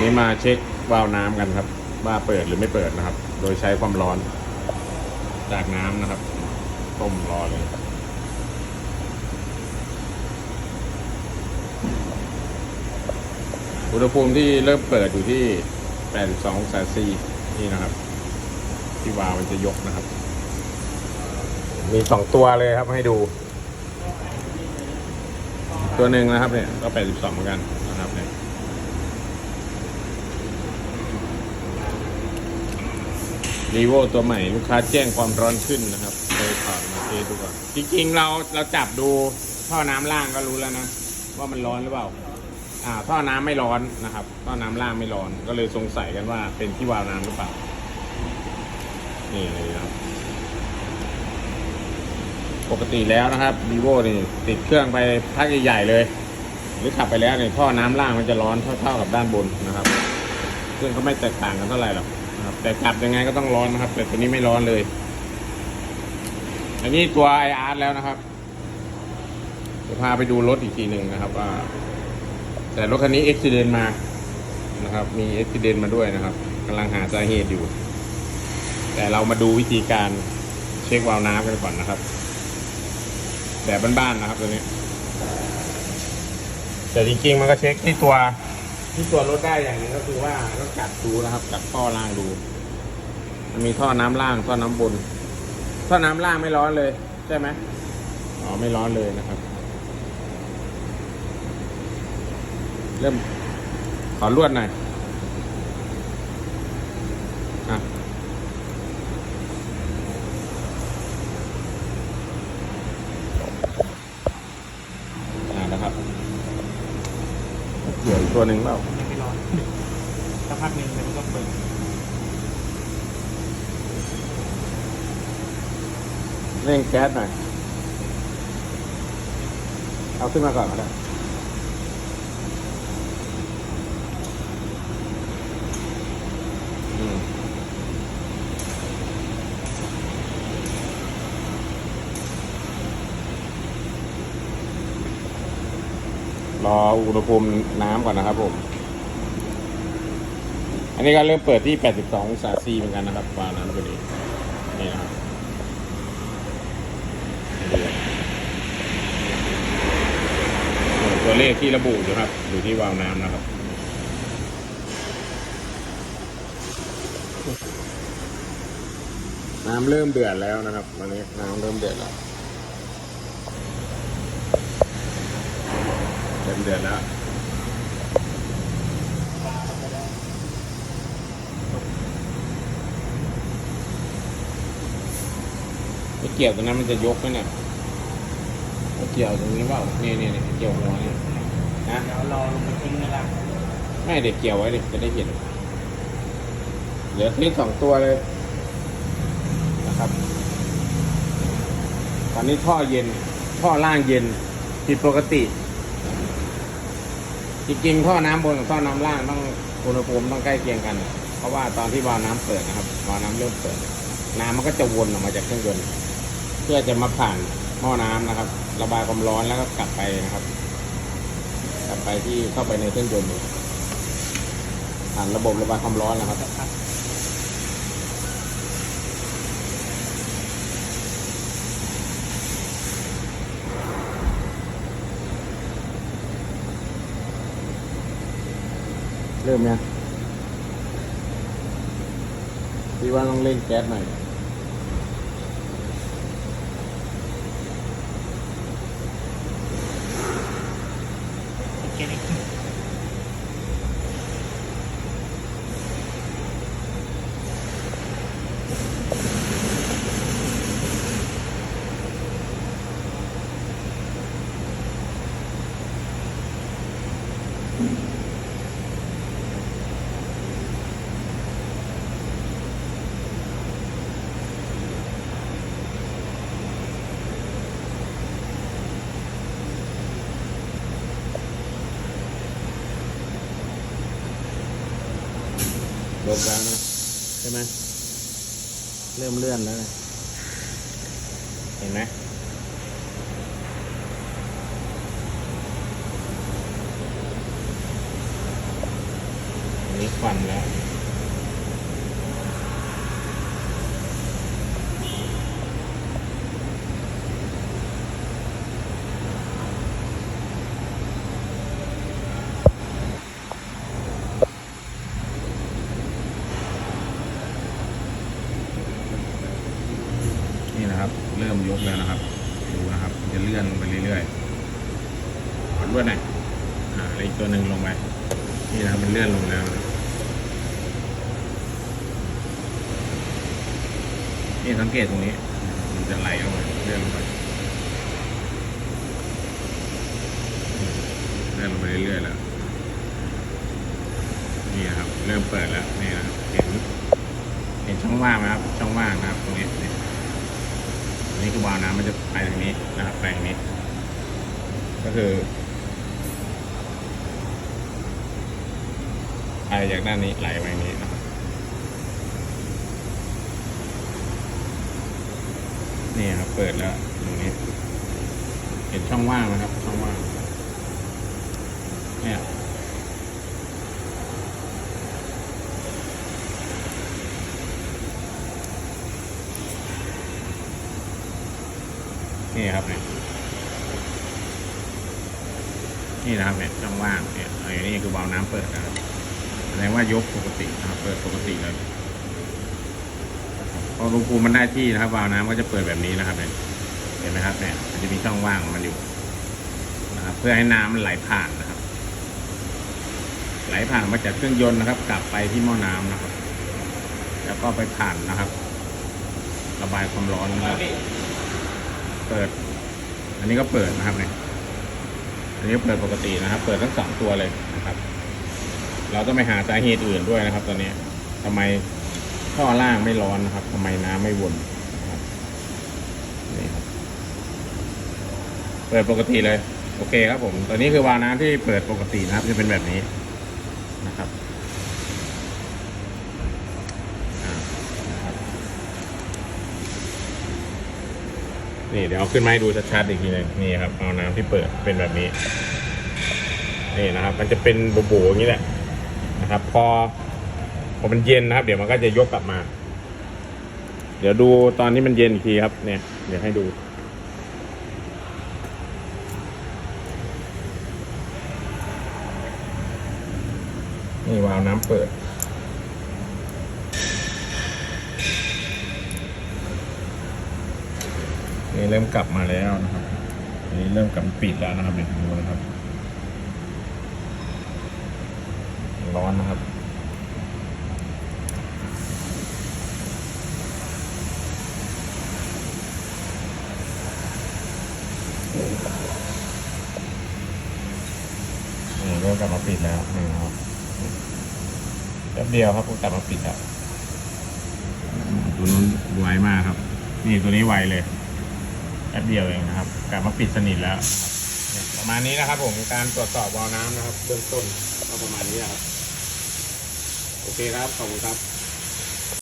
นี่มาเช็ควาล์วน้ำกันครับ ว่าเปิดหรือไม่เปิดนะครับ โดยใช้ความร้อน จากน้ำนะครับ ต้มรอเลยอุณหภูมิที่เริ่มเปิดอยู่ที่82องศาซีนี่นะครับ ที่วาล์วมันจะยกนะครับ มีสองตัวเลยครับให้ดู ตัวหนึ่งนะครับเนี่ยก็82เหมือนกันนะค รีโวตัวใหม่ลูกค้าแจ้งความร้อนขึ้นนะครับเลยถอดมาเทสดูก่อนจริงๆเราเราจับดูท่อน้ำล่างก็รู้แล้วนะว่ามันร้อนหรือเปล่า อ่า ท่อน้ำไม่ร้อนนะครับท่อน้ำล่างไม่ร้อน ก็เลยสงสัยกันว่าเป็นที่วาล์วน้ำหรือเปล่า นี่เลยนะครับ ปกติแล้วนะครับรีโวนี่ติดเครื่องไปพักใหญ่ๆเลย หรือขับไปแล้วเนี่ยท่อน้ำล่างมันจะร้อนเท่าๆกับด้านบนนะครับ ซึ่งก็ไม่แตกต่างกันเท่าไหร่หรอก แต่กลับยังไงก็ต้องร้อนนะครับ แต่ตัวนี้ไม่ร้อนเลย อันนี้ตัวไออาร์แล้วนะครับจะพาไปดูรถอีกทีหนึ่งนะครับว่า แต่รถคันนี้เอ็กซิเดนมานะครับ มีเอ็กซิเดนมาด้วยนะครับกำลังหาสาเหตุอยู่ แต่เรามาดูวิธีการเช็ควาล์วน้ำกันก่อนนะครับ แบบบ้านๆนะครับตัวนี้ แต่จริงๆมันก็เช็คที่ตัวที่ตัวรถได้อย่างนึงก็คือว่าต้องจัดดูนะครับจัดท่อล่างดู มันมีท่อน้ำล่างท่อน้ำบน ท่อน้ำล่างไม่ร้อนเลยใช่ไหมอ๋อไม่ร้อนเลยนะครับ เริ่มขอลวดหน่อยอะอ่านะครับเดี๋ยวอีกตัวหนึ่งเปล่าไม่ร้อนสักพักหนึ่งมันก็เปิด เร่งแก๊สหน่อย เอาขึ้นมาก่อนก็ได้รออุณหภูมิน้ำก่อนนะครับผม อันนี้ก็เริ่มเปิดที่ 82องศาซีเหมือนกันนะครับวาล์วน้ำตัวนี้นี่นะครับ ตัวเลขที่ระบุอยู่ครับ อยู่ที่วาล์วน้ำนะครับ น้ำเริ่มเดือดแล้วนะครับวันนี้น้ำเริ่มเดือดแล้วเริ่มเดือดแล้วเกี่ยวตรงนั้นมันจะยกไหมเนี่ย เกี่ยวตรงนี้เปล่านี่นี่นี่เกี่ยวหัวนี่นะเดี๋ยวรอลงไปทิ้งนะครับไม่เด็กเกี่ยวไว้เด็กจะได้เห็นเหลือคลิปสองตัวเลยนะครับ ตอนนี้ท่อเย็น ท่อล่างเย็นผิดปกติ จริงๆท่อน้ำบนกับท่อน้ำล่างต้องอุณหภูมิต้องใกล้เคียงกัน เพราะว่าตอนที่วาล์วน้ำเปิดนะครับวาล์วน้ำเริ่มเปิด น้ำมันก็จะวนออกมาจากเครื่องยนต์เพื่อจะมาผ่านหม้อน้ำนะครับ ระบายความร้อนแล้วก็กลับไปนะครับ กลับไปที่เข้าไปในเครื่องยนต์ผ่านระบบระบายความร้อนนะครับครับเริ่มยังพี่ว่าต้องเร่งแก๊สหน่อย โบแล้วนะใช่ไหมเริ่มเลื่อนแล้วนะเห็นไหมอันนี้ควันแล้ว นี่นะครับ เริ่มยกแล้วนะครับ ดูนะครับ จะเลื่อนลงไปเรื่อยๆขอด้วยหน่อยอ่าอีกตัวหนึ่งลงไปนี่นะครับมันเลื่อนลงแล้วนะนี่สังเกตตรงนี้ มันจะไหลลงไปเลื่อนลงไปเลื่อนลงไปเรื่อยๆแล้วนี่นะครับ เริ่มเปิดแล้วนี่นะครับเห็นเห็นช่องว่างไหมครับช่องว่างนะครับ ตรงนี้ นี่คือวาล์วน้ำมันจะไปทางนี้นะครับไปทางนี้ ก็คือไปจากด้านนี้ไหลไปทางนี้นะครับนี่ครับเปิดแล้วตรงนี้ เห็นช่องว่างไหมครับ ช่องว่างเนี่ย นี่ครับเนี่ยนี่นะครับเนี่ยช่องว่างเนี่ยอันนี้คือวาล์วน้ำเปิดนะครับแสดงว่ายกปกตินะครับ เปิดปกติเลยพออุณหภูมิมันได้ที่นะครับวาล์วน้ำก็จะเปิดแบบนี้นะครับเนี่ยเห็นไหมครับเนี่ยมันจะมีช่องว่างมันอยู่นะครับ เพื่อให้น้ำมันไหลผ่านนะครับ ไหลผ่านมาจากเครื่องยนต์นะครับ กลับไปที่หม้อน้ำนะครับ แล้วก็ไปผ่านนะครับ ระบายความร้อนนะครับ เปิด อันนี้ก็เปิดนะครับเนี่ยอันนี้เปิดปกตินะครับ เปิดทั้งสองตัวเลยนะครับ เราต้องไปหาสาเหตุอื่นด้วยนะครับ ตอนนี้ทำไมท่อล่างไม่ร้อนนะครับทำไมน้ำไม่วนนะครับนี่ครับ เปิดปกติเลย โอเคครับผม ตอนนี้คือวาล์วน้ำที่เปิดปกตินะครับ จะเป็นแบบนี้นะครับอ่านะครับ นี่เดี๋ยวเอาขึ้นมาให้ดูชัดๆอีกทีหนึงนี่ครับเอาน้ำที่เปิดเป็นแบบนี้ นี่นะครับ มันจะเป็นโบ๋ๆอย่างนี้แหละนะครับ พอพอมันเย็นนะครับ เดี๋ยวมันก็จะยกกลับมา เดี๋ยวดูตอนนี้มันเย็นอีกทีครับ เนี่ย เดี๋ยวให้ดู นี่วาล์วน้ำเปิด นี่เริ่มกลับมาแล้วนะครับอันนี้เริ่มกลับมาปิดแล้วนะครับเดี๋ยวดูนะครับ ร้อนนะครับนี่เริ่มกลับมาปิดแล้วนี่นะครับแป๊บเดียวครับก็กลับมาปิดแล้วตัวนู้นไวมากครับ นี่ตัวนี้ไวเลย ป๊บเดียวเองนะครับกลับมาปิดสนิทแล้วประมาณนี้นะครับ ผมการตรวจสอบวอลน้ำนะครับ เบื้องต้นก็ประมาณนี้นะครับ โอเคครับ ขอบคุณครับ